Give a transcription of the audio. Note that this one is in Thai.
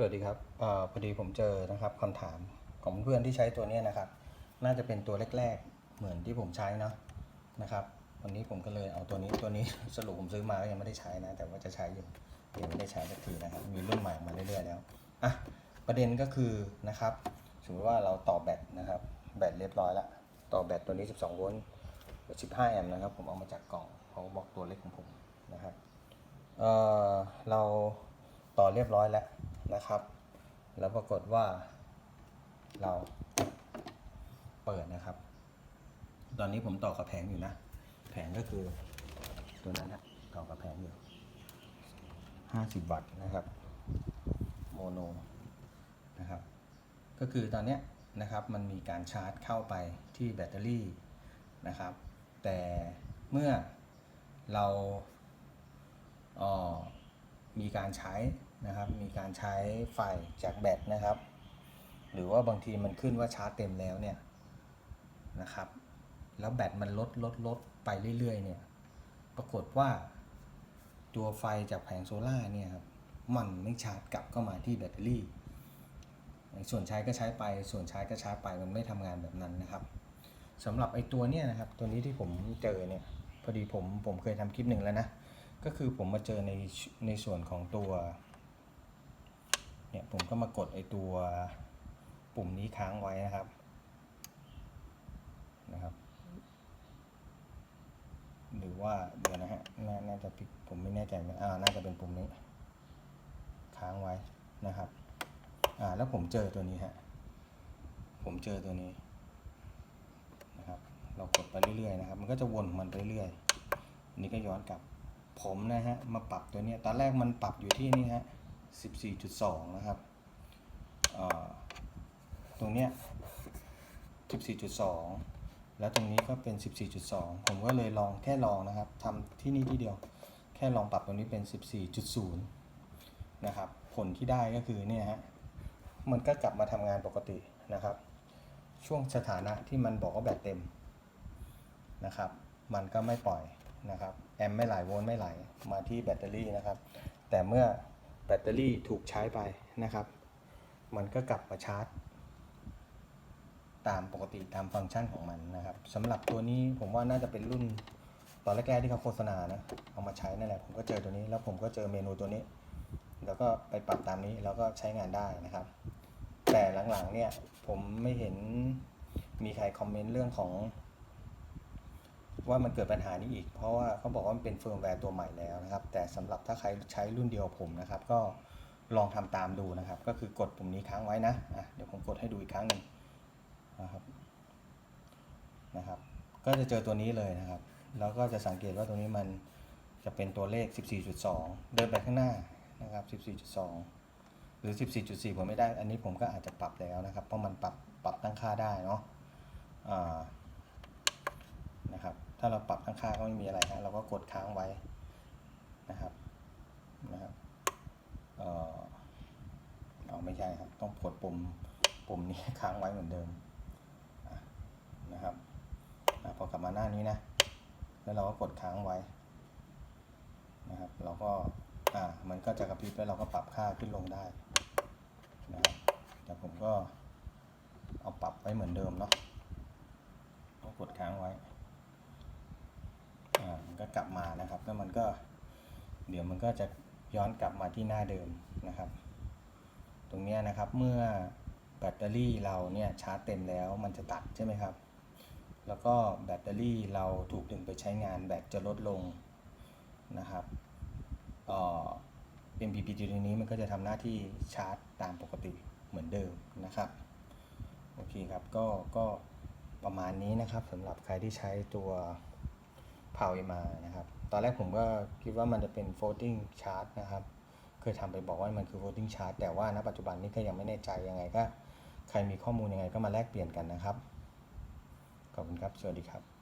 สวัสดีครับออพอดีผมเจอนะครับคำถามของเพื่อนที่ใช้ตัวนี้นะครับ น่าจะเป็นตัวแรกๆ เหมือนที่ผมใช้เนาะนะครับ วันนี้ผมก็เลยเอาตัวนี้ตัวนี้สรุปผมซื้อมาก็ยังไม่ได้ใช้นะ แต่ว่าจะใช้อยู่ยังไม่ได้ใช้สักทีนะครับ มีรุ่นใหม่ออกมาเรื่อยๆแล้วอะประเด็นก็คือนะครับสมมติว่าเราต่อแบตนะครับ แบตเรียบร้อยละต่อแบตตัวนี้ 12 โวลต์15 แอมป์นะครับ ผมเอามาจากกล่องเขาบอกตัวเล็กของผมนะครับเออเราต่อเรียบร้อยแล้ว นะครับ แล้วปรากฏว่าเราเปิดนะครับ ตอนนี้ผมต่อกับแผงอยู่นะ แผงก็คือตัวนั้นนะต่อกับแผงอยู่ 50 วัตต์นะครับ โมโนนะครับ ก็คือตอนนี้นะครับมันมีการชาร์จเข้าไปที่แบตเตอรี่นะครับ แต่เมื่อเราเออมีการใช้ นะครับ มีการใช้ไฟจากแบตนะครับ หรือว่าบางทีมันขึ้นว่าชาร์จเต็มแล้วเนี่ยนะครับ แล้วแบตมันลดลดลดไปเรื่อยๆเนี่ย ปรากฏว่าตัวไฟจากแผงโซล่าเนี่ยครับ มันไม่ชาร์จกลับเข้ามาที่แบตเตอรี่ ส่วนใช้ก็ใช้ไป ส่วนใช้ก็ชาร์จไป มันไม่ทำงานแบบนั้นนะครับสำหรับไอ้ตัวเนี้ยนะครับ ตัวนี้ที่ผมเจอเนี่ย พอดีผมผมเคยทำคลิปหนึ่งแล้วนะ ก็คือผมมาเจอในในส่วนของตัว เนี่ยผมก็มากดไอตัวปุ่มนี้ค้างไว้นะครับนะครับ หรือว่าเดี๋ยวนะฮะนน่าจะผิดผมไม่แน่ใจนะอ่าน่าจะเป็นปุ่มนี้ ค้างไว้นะครับอ่าแล้วผมเจอตัวนี้ฮะผมเจอตัวนี้นะครับ เรากดไปเรื่อยๆนะครับ มันก็จะวนมันไปเรื่อยๆอันนี้ก็ย้อนกลับ ผมนะฮะมาปรับตัวนี้ตอนแรกมันปรับอยู่ที่นี่ฮะ 14.2 นะครับ ตรงเนี้ย 14.2 แล้วตรงนี้ก็เป็น 14.2 ผมก็เลยลองแค่ลองนะครับทำที่นี่ที่เดียว แค่ลองปรับตรงนี้เป็น 14.0 นะครับ ผลที่ได้ก็คือเนี่ยฮะ มันก็กลับมาทำงานปกตินะครับ ช่วงสถานะที่มันบอกว่าแบตเต็มนะครับ มันก็ไม่ปล่อยนะครับ แอมไม่ไหลโวลต์ไม่ไหล มาที่แบตเตอรี่นะครับ แต่เมื่อ แบตเตอรี่ถูกใช้ไปนะครับ มันก็กลับมาชาร์จ ตามปกติตามฟังก์ชันของมันนะครับสำหรับตัวนี้ผมว่าน่าจะเป็นรุ่นตอนแรกๆที่เขาโฆษณานะเอามาใช้นั่นแหละผมก็เจอตัวนี้แล้วผมก็เจอเมนูตัวนี้ แล้วก็ไปปรับตามนี้แล้วก็ใช้งานได้นะครับ แต่หลังๆเนี่ยผมไม่เห็นมีใครคอมเมนต์เรื่องของ ว่ามันเกิดปัญหานี้อีก เพราะว่าเขาบอกว่ามันเป็นเฟิร์มแวร์ตัวใหม่แล้วนะครับ แต่สำหรับถ้าใครใช้รุ่นเดียวผมนะครับ ก็ลองทำตามดูนะครับ ก็คือกดปุ่มนี้ค้างไว้นะะเดี๋ยวผมกดให้ดูอีกครั้งหนึ่งนะครับนะครับ ก็จะเจอตัวนี้เลยนะครับ แล้วก็จะสังเกตว่าตัวนี้มันจะเป็นตัวเลข 14.2 เดินไปข้างหน้านะครับ 14.2 หรือ 14.4 ผมไม่ได้ อันนี้ผมก็อาจจะปรับแล้วนะครับ เพราะมันปรับปรับตั้งค่าได้เนาะอ่านะครับ ถ้าเราปรับตั้งค่าก็ไม่มีอะไรฮะเราก็กดค้างไว้นะครับนะครับเออเอาไม่ใช่ครับต้องกดปุ่มปุ่มนี้ค้างไว้เหมือนเดิมนะครับอพอกลับมาหน้านี้นะ แล้วเราก็กดค้างไว้นะครับ เราก็อ่ามันก็จะกระพริบแล้วเราก็ปรับค่าขึ้นลงได้นะครับแต่ผมก็เอาปรับไว้เหมือนเดิมเนาะก็กดค้างไว้ ก็กลับมานะครับ แล้วมันก็เดี๋ยวมันก็จะย้อนกลับมาที่หน้าเดิมนะครับ ตรงนี้นะครับเมื่อแบตเตอรี่เราเนี่ยชาร์จเต็มแล้วมันจะตัดใช่ไหมครับ แล้วก็แบตเตอรี่เราถูกดึงไปใช้งานแบตจะลดลงนะครับเอ่อ MPPT ตัวนี้มันก็จะทำหน้าที่ชาร์จตามปกติเหมือนเดิมนะครับโอเคครับก็ก็ประมาณนี้นะครับสำหรับใครที่ใช้ตัว พาวมานะครับ ตอนแรกผมก็คิดว่ามันจะเป็น floating chart นะครับ เคยทำไปบอกว่ามันคือ floating chart แต่ว่าณปัจจุบันนี้ก็ยังไม่แน่ใจยังไงก็ ใครมีข้อมูลยังไงก็มาแลกเปลี่ยนกันนะครับ ขอบคุณครับ สวัสดีครับ